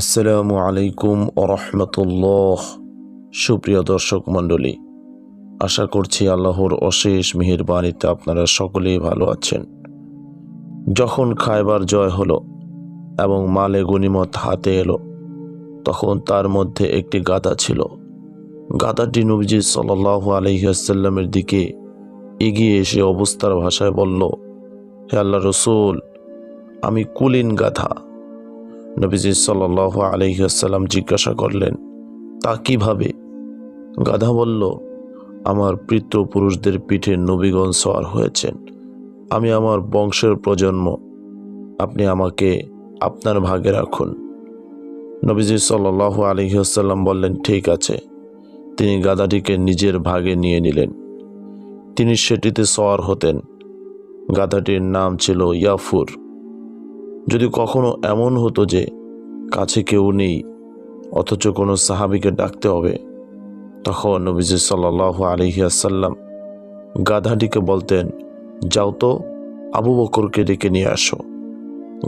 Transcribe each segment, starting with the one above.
আসসালামু আলাইকুম রহমতুল্লাহ। সুপ্রিয় দর্শক মণ্ডলী, আশা করছি আল্লাহর অশেষ মেহেরবানিতে আপনারা সকলেই ভালো আছেন। যখন খায়বার জয় হলো এবং মালে গনিমত হাতে এলো, তখন তার মধ্যে একটি গাদা ছিল। গাদাটি নবীজি সাল্লাহ আলহিহাসাল্লামের দিকে এগিয়ে এসে অবস্থার ভাষায় বলল, হে আল্লাহ রসুল, আমি কুলিন গাধা। নবীজি সাল্লাহ আলহিহাসাল্লাম জিজ্ঞাসা করলেন, তা কীভাবে? গাধা বলল, আমার পিতৃপুরুষদের পিঠে নবীগণ সওয়ার হয়েছেন। আমি আমার বংশের প্রজন্ম। আপনি আমাকে আপনার ভাগে রাখুন। নবীজি সাল্লাহ আলহিহাসাল্লাম বললেন, ঠিক আছে। তিনি গাধাটিকে নিজের ভাগে নিয়ে নিলেন। তিনি সেটিতে সওয়ার হতেন। গাধাটির নাম ছিল ইয়াফুর। যদি কখনো এমন হতো যে কাছে কেউ নেই, অথচ কোনো সাহাবিকে ডাকতে হবে, তখন নবীজি সাল্লাহ আলহিয়াসাল্লাম গাধাটিকে বলতেন, যাও তো আবু বকরকে ডেকে নিয়ে আসো।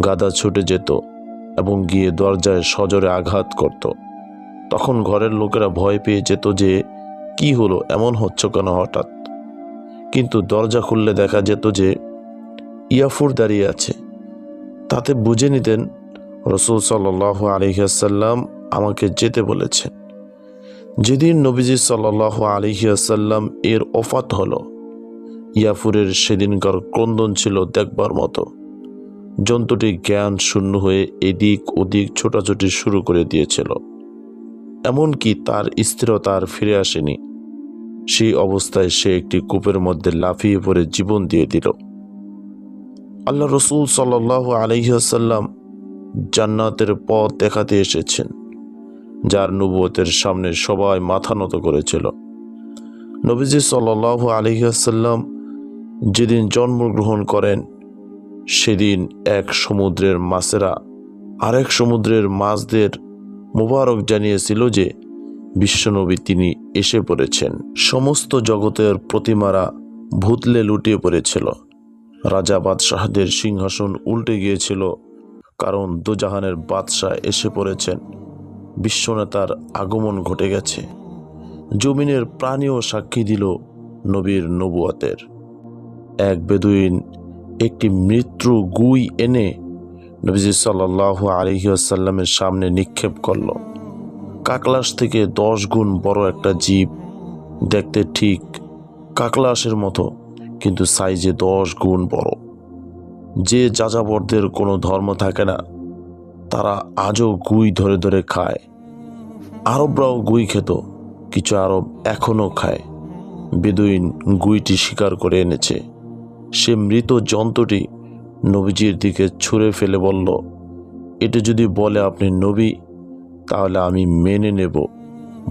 গাধা ছুটে যেত এবং গিয়ে দরজায় সজোরে আঘাত করত। তখন ঘরের লোকেরা ভয় পেয়ে যেত যে, কি হলো? এমন হচ্ছে কেন হঠাৎ? কিন্তু দরজা খুললে দেখা যেত যে, ইয়াফুর দাঁড়িয়ে আছে। তাতে বুঝে নিতেন রসুল সাল্লাহ আলহিয়াসাল্লাম আমাকে যেতে বলেছেন। যেদিন নবীজি সাল্লাহ আলহিয়াসাল্লাম এর অফাত হলো, ইয়াফুরের সেদিনকার ক্রন্দন ছিল দেখবার মতো। জন্তুটি জ্ঞান শূন্য হয়ে এদিক ওদিক ছোটাছুটি শুরু করে দিয়েছিল। এমনকি তার স্থিরতা আর ফিরে আসেনি। সেই অবস্থায় সে একটি কূপের মধ্যে লাফিয়ে পড়ে জীবন দিয়ে দিল। আল্লাহ রসুল সাল্লাহ আলহিহাসাল্লাম জান্নাতের পথ দেখাতে এসেছেন, যার নবুয়তের সামনে সবাই মাথা নত করেছিল। নবীজি সাল্লাহ আলহিহাসাল্লাম যেদিন জন্মগ্রহণ করেন, সেদিন এক সমুদ্রের মাছেরা আরেক সমুদ্রের মাছদের মোবারক জানিয়েছিল যে, বিশ্বনবী তিনি এসে পড়েছেন। সমস্ত জগতের প্রতিমারা ভূতলে লুটিয়ে পড়েছিল। রাজা বাদশাহদের সিংহাসন উল্টে গিয়েছিল, কারণ দুজাহানের বাদশাহ এসে পড়েছেন। বিশ্বনেতার আগমন ঘটে গেছে। জমিনের প্রাণীও সাক্ষী দিল নবীর নবুয়াতের। এক বেদুইন একটি মৃত্যু গুই এনে নবীজি সাল্লাহ আলহিউসাল্লামের সামনে নিক্ষেপ করল। কাকলাস থেকে দশ গুণ বড় একটা জীব, দেখতে ঠিক কাকলাসের মতো। কিন্তু সাইজে দশ গুণ বড়। যে যাযাবরদের কোনো ধর্ম থাকে না, তারা আজও গুই ধরে ধরে খায়। আরবরাও গুই খেত, কিছু আরব এখনও খায়। বেদুইন গুইটি শিকার করে এনেছে। সে মৃত জন্তুটি নবীজির দিকে ছুঁড়ে ফেলে বলল, এটা যদি বলে আপনি নবী, তাহলে আমি মেনে নেব।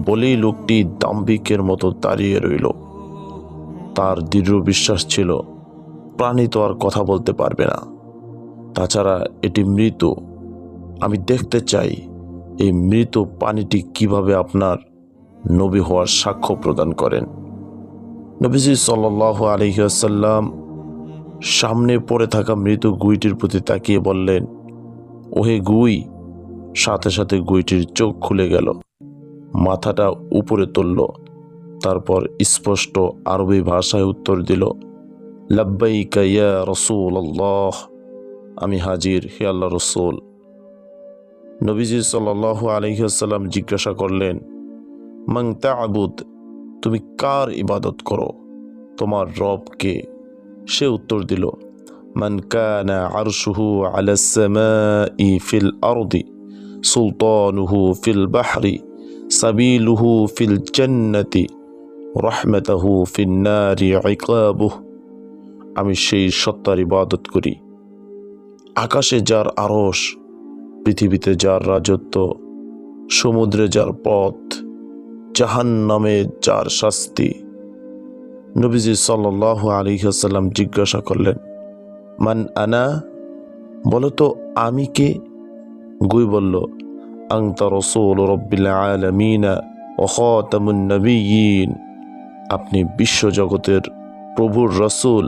বলেই লোকটি দাম্ভিকের মতো দাঁড়িয়ে রইল। তার দৃঢ় বিশ্বাস ছিল, প্রাণী তো আর কথা বলতে পারবে না। তাছাড়া এটি মৃত। আমি দেখতে চাই, এই মৃত পানিটি কীভাবে আপনার নবী হওয়ার সাক্ষ্য প্রদান করেন। নবীজি সাল আলহিহাসাল্লাম সামনে পড়ে থাকা মৃত গুইটির প্রতি তাকিয়ে বললেন, ওহে গুই! সাথে সাথে গুইটির চোখ খুলে গেল, মাথাটা উপরে তুলল। তারপর স্পষ্ট আরবি ভাষায় উত্তর দিল, লাব্বাইকা ইয়া রসুল আল্লাহ আমি হাজির, হে রসুল। নবীজি সাল আলহিহাসাল্লাম জিজ্ঞাসা করলেন মাং আবুদ তুমি কার ইবাদত করো? তোমার রবকে সে উত্তর দিল, মান কানা আরশুহু আলা সামাই ফিল আরদি, সুলতানুহু ফিল বাহরি, সাবিলুহু ফিল জান্নাতি। রহমতাহু ফিন্নারি ইকাবুহ আমি সেই সত্তার ইবাদত করি। আকাশে যার আরস পৃথিবীতে যার রাজত্ব, সমুদ্রে যার পথ জাহান নামে যার শাস্তি। নবীজি সাল্লাহ আলিহাসাল্লাম জিজ্ঞাসা করলেন, মান আনা? বলো তো আমি কে? গুই বলল আংতা রসুল রব্বিল আলমিনা ওখাতামুন নবীন আপনি বিশ্বজগতের প্রভুর রসুল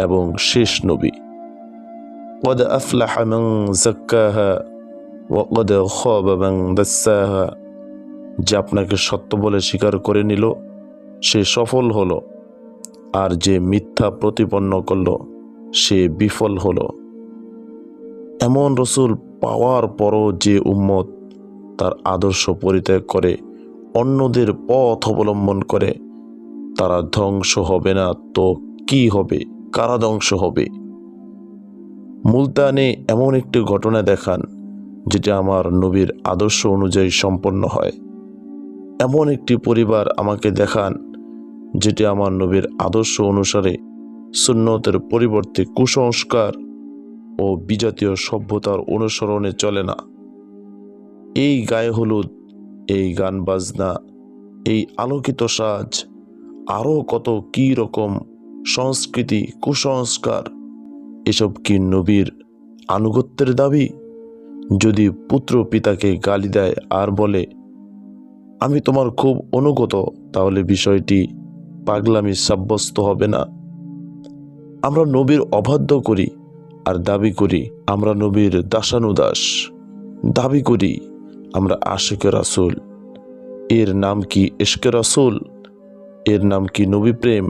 এবং শেষ নবী قد أفلح من زكاها ওয়াকদ খব এবং দাসাহা যে আপনাকে সত্য বলে স্বীকার করে নিল সে সফল হলো আর যে মিথ্যা প্রতিপন্ন করলো সে বিফল হলো এমন রসুল পাওয়ার পরও যে উম্মত তার আদর্শ পরিত্যাগ করে অন্যদের পথ অবলম্বন করে তারা ধ্বংস হবে না তো কি হবে? কারা ধ্বংস হবে? মুলতানে এমন একটি ঘটনা দেখান, যেটা আমার নবীর আদর্শ অনুযায়ী সম্পন্ন হয়। এমন একটি পরিবার আমাকে দেখান, যেটি আমার নবীর আদর্শ অনুসারে সুন্নতের পরিবর্তে কুসংস্কার ও বিজাতীয় সভ্যতার অনুসরণে চলে না। এই গায়ে হলুদ, এই গান বাজনা, এই আলোকিত সাজ আরও কত কী রকম সংস্কৃতি, কুসংস্কার, এসব কি নবীর আনুগত্যের দাবি? যদি পুত্র পিতাকে গালি দেয় আর বলে, আমি তোমার খুব অনুগত তাহলে বিষয়টি পাগলামি সাব্যস্ত হবে না। আমরা নবীর অবাধ্য করি আর দাবি করি, আমরা নবীর দাসানুদাস। দাবি করি, আমরা আশেকে রাসুল। এর নাম কি এশকে রাসুল? এর নাম কি নবী প্রেম